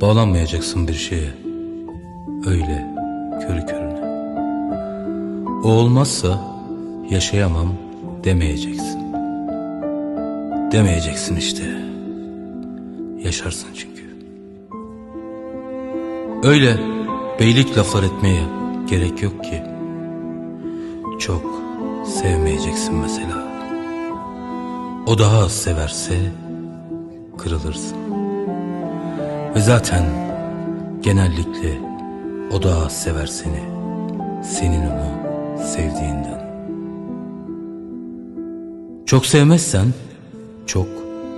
Bağlanmayacaksın bir şeye. Öyle körü körüne. O olmazsa yaşayamam demeyeceksin. Demeyeceksin işte. Yaşarsın çünkü. Öyle beylik laflar etmeye gerek yok ki. Çok sevmeyeceksin mesela. O daha az severse kırılırsın. Ve zaten genellikle o az sever seni. Senin onu sevdiğinden. Çok sevmezsen çok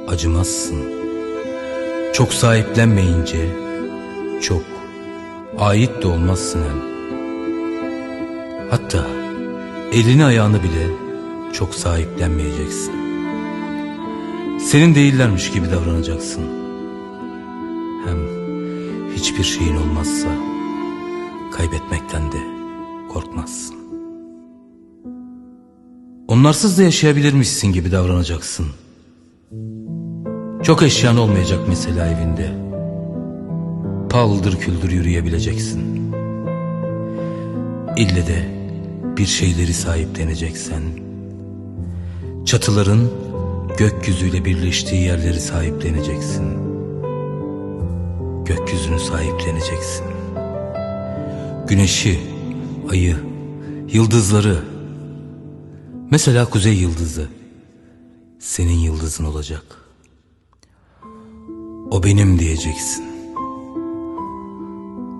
acımazsın. Çok sahiplenmeyince çok ait de olmazsın hem. Hatta elini ayağını bile çok sahiplenmeyeceksin. Senin değillermiş gibi davranacaksın. Hem hiçbir şeyin olmazsa kaybetmekten de korkmazsın. Onlarsız da yaşayabilirmişsin gibi davranacaksın. Çok eşyan olmayacak mesela evinde. Paldır küldür yürüyebileceksin. İlle de bir şeyleri sahipleneceksen. Çatıların gökyüzüyle birleştiği yerleri sahipleneceksin. Gökyüzünü sahipleneceksin. Güneşi, ayı, yıldızları. Mesela kuzey yıldızı. Senin yıldızın olacak. O benim diyeceksin.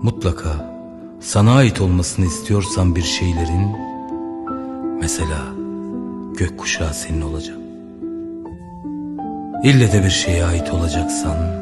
Mutlaka sana ait olmasını istiyorsan bir şeylerin mesela gökkuşağı senin olacak. İlle de bir şeye ait olacaksan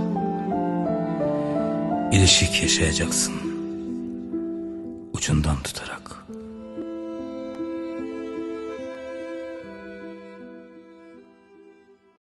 ilişik yaşayacaksın ucundan tutarak.